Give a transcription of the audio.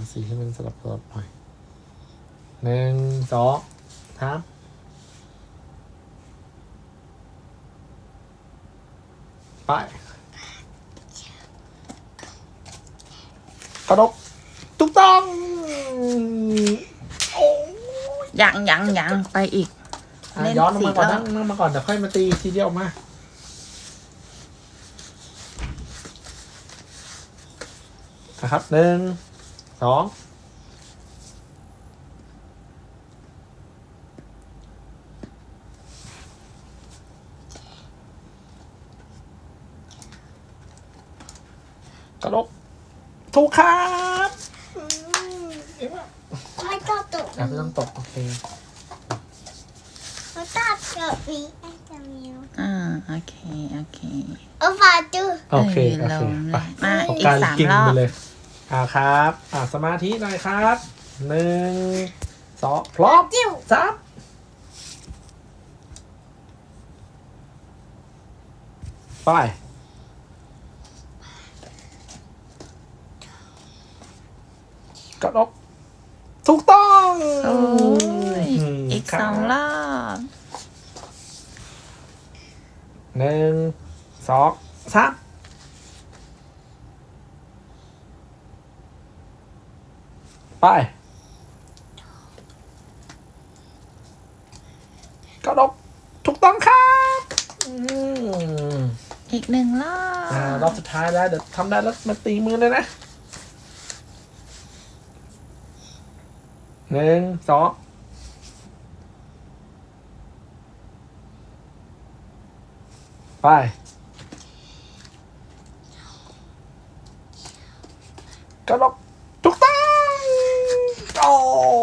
าสีให้มันสลับสลับหน่อยหนึ่งสองสามไปกระดกถูกต้องโอ้ยยังยังยังไปอีก อะเล่นย้อนลงมาก่อนสี่รนั่อบงนั่งมาก่อนเดี๋ยวค่อยมาตีทีเดียวมา นะครับหนึ่ง สองกระดกถูกครับอืมเอ็มอะไม่ต้องตกอะไม่ต้องตกโอเคไม่ต้องเกิดวีไอ้จะมีอ่าโอเค โอเคโอ้ฟาจูโอเคเอโออเคลงไปมาขอีกการสามกินรอบไปเลย อ่าครับอ่าสมาธิหน่อยครับหนึ่งสองพร้อมจิ้วสามไปกระดกถูกต้องโอ้ยมอีกครับสองรอบหนึ่งสองสาม ไป กระดกถูกต้องครับอืมอีกหนึ่งรออ่ารบอบสุดท้ายแล้ว เดี๋ยวทำได้แล้วมาตีมือเลยนะหนึ่งสองไป กระดก 哦